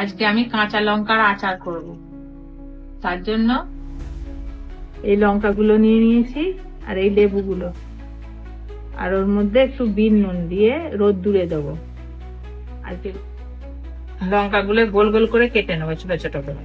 আজকে আমি কাঁচা লঙ্কার আচার করব। তার জন্য এই লঙ্কাগুলো নিয়ে নিয়েছি আর এই লেবুগুলো। আর ওর মধ্যে একটু বিন নুন দিয়ে রোদ দূরে দেবো আজকে লঙ্কাগুলো গোল গোল করে কেটে নেব ছোট ছোট করে।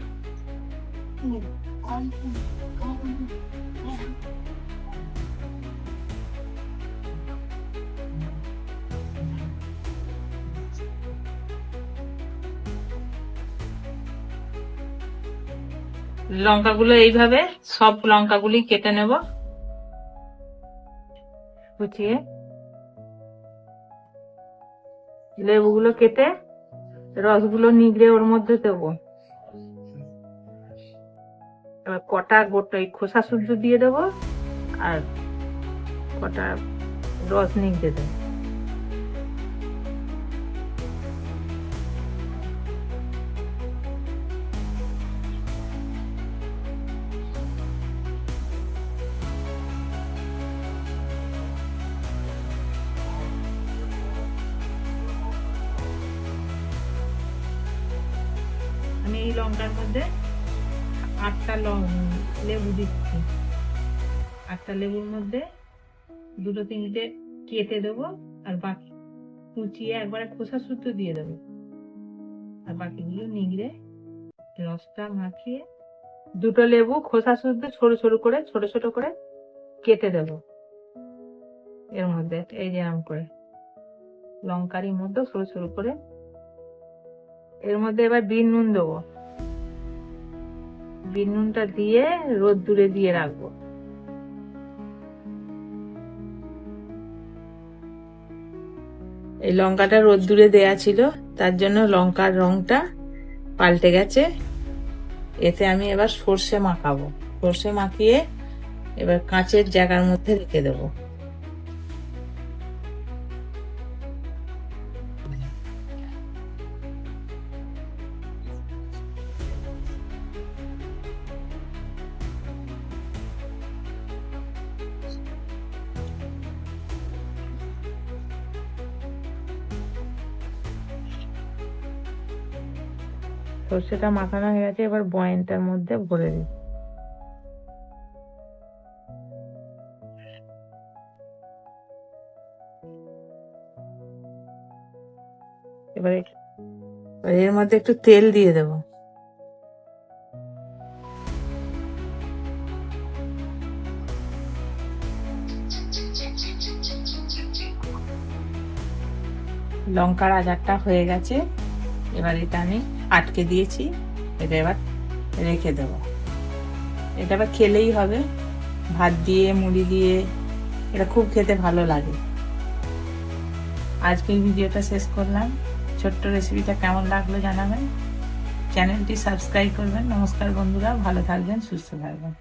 লঙ্কাগুলো এইভাবে, সব লঙ্কাগুলি কেটে নেব। কুচিয়ে লেবুগুলো কেটে রসগুলো নিগড়ে ওর মধ্যে দেবো। এবার কটা গোটা এই খোসা শুদ্ধ দিয়ে দেবো আর কটা রস নিগড়ে দেবো। এই লঙ্কার মধ্যে আটটা লং লেবু দিচ্ছি। আটটা লেবুর মধ্যে দুটো তিনটে কেটে দেবো আর বাকি কুচিয়ে একবারে খোসা সুতো দিয়ে দেবো। আর বাকিগুলো নিগড়ে রসটা মাখিয়ে দুটো লেবু খোসা শুদ্ধ ছোট ছোট করে, ছোট ছোট করে কেটে দেবো। এর মধ্যে এই যে আম করে লঙ্কারির মধ্যে ছোট ছোট করে। এর মধ্যে এবার বিন নুন দেবো। বিন নুনটা দিয়ে রোদ দূরে দিয়ে রাখব। এই লঙ্কাটা রোদ দূরে দেয়া ছিল, তার জন্য লঙ্কার রংটা পাল্টে গেছে। এতে আমি এবার সর্ষে মাখাবো। সর্ষে মাখিয়ে এবার কাঁচের জায়গার মধ্যে রেখে দেবো। সর্ষেটা মাখানো হয়ে গেছে, এবার বয়েনটার মধ্যে ভরে দিই এবারে এর মধ্যে একটু তেল দিয়ে দেবো। লঙ্কার আচারটা হয়ে গেছে। এবার এটা আমি আটকে দিয়েছি। এটা এবার রেখে দেব। এটা আবার খেলেই হবে। ভাত দিয়ে, মুড়ি দিয়ে, এটা খুব খেতে ভালো লাগে। আজকের ভিডিওটা শেষ করলাম। ছোট্ট রেসিপিটা কেমন লাগল জানাবেন। চ্যানেলটি সাবস্ক্রাইব করবেন। নমস্কার বন্ধুরা, ভালো থাকবেন, সুস্থ থাকবেন।